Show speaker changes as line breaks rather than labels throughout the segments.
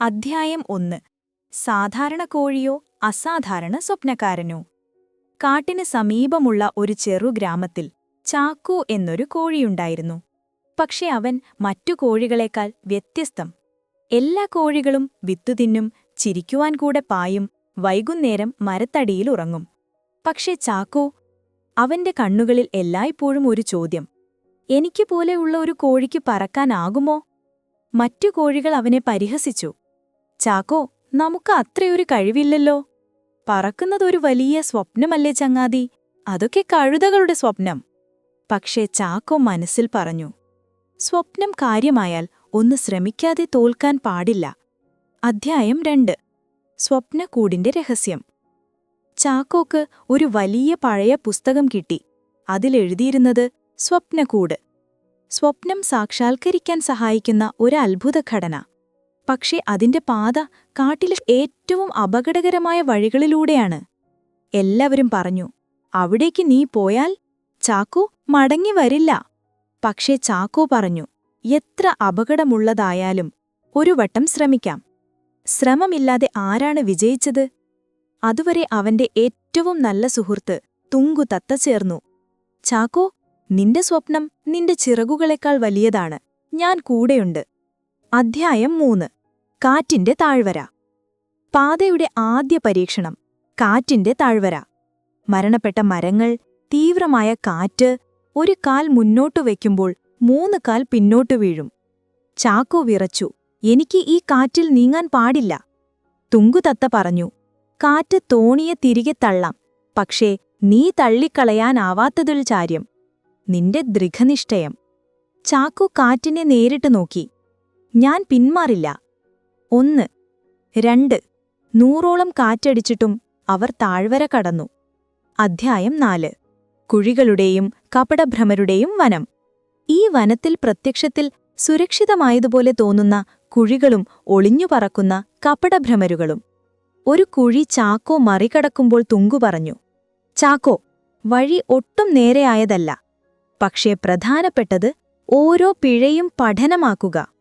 അധ്യായം ഒന്ന്. സാധാരണ കോഴിയോ അസാധാരണ സ്വപ്നക്കാരനോ. കാട്ടിന് സമീപമുള്ള ഒരു ചെറു ഗ്രാമത്തിൽ ചാക്കു എന്നൊരു കോഴിയുണ്ടായിരുന്നു. പക്ഷെ അവൻ മറ്റു കോഴികളേക്കാൾ വ്യത്യസ്തം. എല്ലാ കോഴികളും വിത്തു തിന്നും ചിരിക്കുവാൻ കൂടെ പായും വൈകുന്നേരം മരത്തടിയിൽ ഉറങ്ങും. പക്ഷെ ചാക്കോ അവന്റെ കണ്ണുകളിൽ എല്ലായ്പ്പോഴും ഒരു ചോദ്യം. എനിക്ക് പോലെയുള്ള ഒരു കോഴിക്ക് പറക്കാനാകുമോ? മറ്റു കോഴികൾ അവനെ പരിഹസിച്ചു. ചാക്കോ നമുക്ക് അത്രയൊരു കഴിവില്ലല്ലോ. പറക്കുന്നതൊരു വലിയ സ്വപ്നമല്ലേ ചങ്ങാതി? അതൊക്കെ കഴുതകളുടെ സ്വപ്നം. പക്ഷേ ചാക്കോ മനസ്സിൽ പറഞ്ഞു സ്വപ്നം കാര്യമായാൽ ഒന്ന് ശ്രമിക്കാതെ തോൽക്കാൻ പാടില്ല. അധ്യായം രണ്ട്. സ്വപ്നക്കൂടിന്റെ രഹസ്യം. ചാക്കോക്ക് ഒരു വലിയ പഴയ പുസ്തകം കിട്ടി. അതിലെഴുതിയിരുന്നത് സ്വപ്നക്കൂട്. സ്വപ്നം സാക്ഷാത്കരിക്കാൻ സഹായിക്കുന്ന ഒരു അത്ഭുത ഘടന പക്ഷേ അതിന്റെ പാത കാട്ടിലെ ഏറ്റവും അപകടകരമായ വഴികളിലൂടെയാണ്. എല്ലാവരും പറഞ്ഞു അവിടേക്ക് നീ പോയാൽ ചാക്കോ മടങ്ങി വരില്ല. പക്ഷേ ചാക്കോ പറഞ്ഞു എത്ര അപകടമുള്ളതായാലും ഒരു വട്ടം ശ്രമിക്കാം. ശ്രമമില്ലാതെ ആരാണ് വിജയിച്ചത്? അതുവരെ അവന്റെ ഏറ്റവും നല്ല സുഹൃത്ത് തുങ്കു തത്ത ചേർന്നു ചാക്കോ നിന്റെ സ്വപ്നം നിന്റെ ചിറകുകളെക്കാൾ വലിയതാണ്. ഞാൻ കൂടെയുണ്ട്. അധ്യായം മൂന്ന്. കാറ്റിന്റെ താഴ്വര. പാതയുടെ ആദ്യ പരീക്ഷണം കാറ്റിന്റെ താഴ്വര. മരണപ്പെട്ട മരങ്ങൾ തീവ്രമായ കാറ്റ് ഒരു കാൽ മുന്നോട്ടു വയ്ക്കുമ്പോൾ മൂന്ന് കാൽ പിന്നോട്ടു വീഴും. ചാക്കോ വിറച്ചു എനിക്ക് ഈ കാറ്റിൽ നീങ്ങാൻ പാടില്ല. തുങ്കുതത്ത പറഞ്ഞു കാറ്റ് തോണിയെ തിരികെ തള്ളാം പക്ഷേ നീ തള്ളിക്കളയാനാവാത്തതിൽ ചാര്യം. നിന്റെ ദൃഘനിഷ്ഠയം ചാക്കോ കാറ്റിനെ നേരിട്ട് നോക്കി ഞാൻ പിന്മാറില്ല ഒന്ന്. രണ്ട്. നൂറോളം കാറ്റടിച്ചിട്ടും അവർ താഴ്വര കടന്നു. അധ്യായം നാല്. കുഴികളുടെയും കപടഭ്രമരുടെയും വനം. ഈ വനത്തിൽ പ്രത്യക്ഷത്തിൽ സുരക്ഷിതമായതുപോലെ തോന്നുന്ന കുഴികളും ഒളിഞ്ഞുപറക്കുന്ന കപടഭ്രമരുകളും. ഒരു കുഴി ചാക്കോ മറികടക്കുമ്പോൾ തുങ്കു പറഞ്ഞു ചാക്കോ വഴി ഒട്ടും നേരെയായതല്ല. പക്ഷേ പ്രധാനപ്പെട്ടത് ഓരോ പിഴയും പഠനമാക്കുക.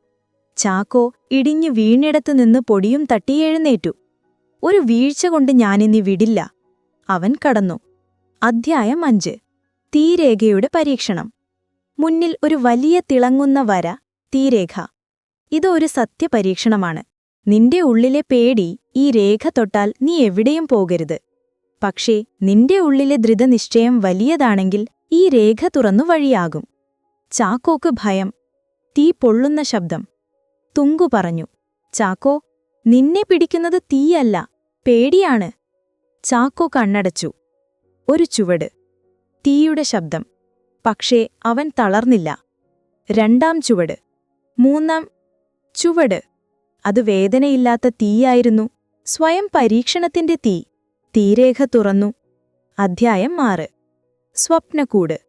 ചാക്കോ ഇടിഞ്ഞു വീണിടത്തു നിന്ന് പൊടിയും തട്ടിയെഴുന്നേറ്റു ഒരു വീഴ്ച കൊണ്ട് ഞാനിന്നി വിടില്ല. അവൻ കടന്നു. അധ്യായം അഞ്ച്. തീരേഖയുടെ പരീക്ഷണം. മുന്നിൽ ഒരു വലിയ തിളങ്ങുന്ന വര തീരേഖ. ഇതൊരു സത്യപരീക്ഷണമാണ്. നിന്റെ ഉള്ളിലെ പേടി ഈ രേഖ തൊട്ടാൽ നീ എവിടെയും പോകരുത്. പക്ഷേ നിന്റെ ഉള്ളിലെ ദൃഢനിശ്ചയം വലിയതാണെങ്കിൽ ഈ രേഖ തുറന്നു വഴിയാകും. ചാക്കോക്ക് ഭയം. തീ പൊള്ളുന്ന ശബ്ദം. തുങ്കു പറഞ്ഞു ചാക്കോ നിന്നെ പിടിക്കുന്നത് തീയല്ല പേടിയാണ്. ചാക്കോ കണ്ണടച്ചു. ഒരു ചുവട്. തീയുടെ ശബ്ദം. പക്ഷേ അവൻ തളർന്നില്ല. രണ്ടാം ചുവട്. മൂന്നാം ചുവട്. അത് വേദനയില്ലാത്ത തീയായിരുന്നു. സ്വയം പരീക്ഷണത്തിന്റെ തീ. തീരേഖ തുറന്നു. അധ്യായം ആറ്. സ്വപ്നക്കൂട്.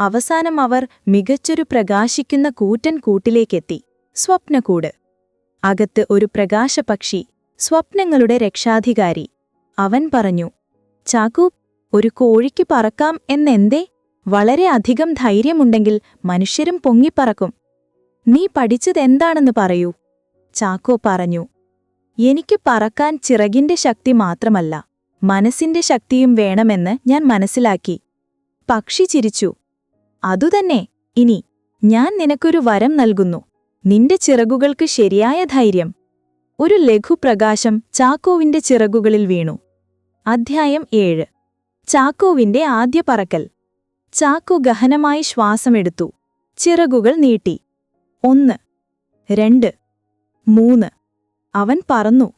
അവസാനം അവർ മികച്ചൊരു പ്രകാശിക്കുന്ന കൂറ്റൻ കൂട്ടിലേക്കെത്തി. സ്വപ്നക്കൂട് അകത്ത് ഒരു പ്രകാശപക്ഷി സ്വപ്നങ്ങളുടെ രക്ഷാധികാരി. അവൻ പറഞ്ഞു ചാക്കു ഒരു കോഴിക്ക് പറക്കാം എന്നെന്തേ? വളരെ അധികം ധൈര്യമുണ്ടെങ്കിൽ മനുഷ്യരും പൊങ്ങിപ്പറക്കും. നീ പഠിച്ചതെന്താണെന്ന് പറയൂ. ചാക്കോ പറഞ്ഞു എനിക്ക് പറക്കാൻ ചിറകിന്റെ ശക്തി മാത്രമല്ല മനസ്സിന്റെ ശക്തിയും വേണമെന്ന് ഞാൻ മനസ്സിലാക്കി. പക്ഷി ചിരിച്ചു അതുതന്നെ ഇനി ഞാൻ നിനക്കൊരു വരം നൽകുന്നു. നിന്റെ ചിറകുകൾക്ക് ശരിയായ ധൈര്യം. ഒരു ലഘുപ്രകാശം ചാക്കോവിന്റെ ചിറകുകളിൽ വീണു. അധ്യായം ഏഴ്. ചാക്കോവിന്റെ ആദ്യ പറക്കൽ. ചാക്കോ ഗഹനമായി ശ്വാസമെടുത്തു. ചിറകുകൾ നീട്ടി. ഒന്ന്. രണ്ട്. മൂന്ന്. അവൻ പറന്നു.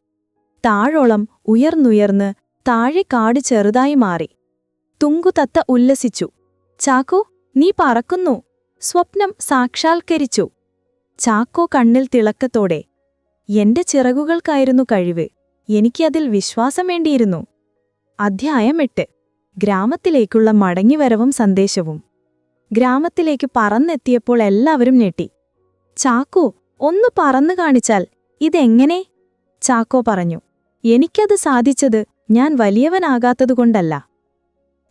താഴോളം ഉയർന്നുയർന്ന് താഴെ കാട് ചെറുതായി മാറി. തുങ്കുതത്ത ഉല്ലസിച്ചു. ചാക്കോ നീ പറക്കുന്നു. സ്വപ്നം സാക്ഷാത്കരിച്ചു. ചാക്കോ കണ്ണിൽ തിളക്കത്തോടെ എന്റെ ചിറകുകൾക്കായിരുന്നു കഴിവ് എനിക്കതിൽ വിശ്വാസം വേണ്ടിയിരുന്നു. അധ്യായം എട്ട്. ഗ്രാമത്തിലേക്കുള്ള മടങ്ങിവരവും സന്ദേശവും. ഗ്രാമത്തിലേക്ക് പറന്നെത്തിയപ്പോൾ എല്ലാവരും ഞെട്ടി. ചാക്കോ ഒന്ന് പറന്നു കാണിച്ചാൽ ഇതെങ്ങനെ? ചാക്കോ പറഞ്ഞു. എനിക്കത് സാധിച്ചത് ഞാൻ വലിയവനാകാത്തതുകൊണ്ടല്ല.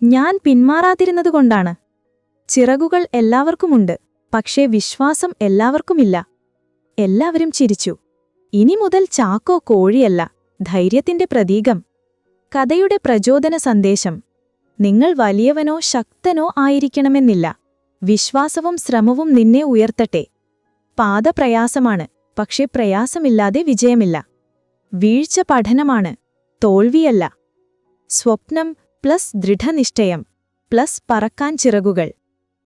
ഞാൻ പിന്മാറാതിരുന്നതുകൊണ്ടാണ്. ചിറകുകൾ എല്ലാവർക്കുമുണ്ട്. പക്ഷേ വിശ്വാസം എല്ലാവർക്കുമില്ല. എല്ലാവരും ചിരിച്ചു. ഇനി മുതൽ ചാക്കോ കോഴിയല്ല ധൈര്യത്തിന്റെ പ്രതീകം. കഥയുടെ പ്രചോദന സന്ദേശം. നിങ്ങൾ വലിയവനോ ശക്തനോ ആയിരിക്കണമെന്നില്ല. വിശ്വാസവും ശ്രമവും നിന്നെ ഉയർത്തട്ടെ. പാത പ്രയാസമാണ് പക്ഷേ പ്രയാസമില്ലാതെ വിജയമില്ല. വീഴ്ച പഠനമാണ് തോൽവിയല്ല. സ്വപ്നം പ്ലസ് ദൃഢനിശ്ചയം പ്ലസ് പറക്കാൻ ചിറകുകൾ.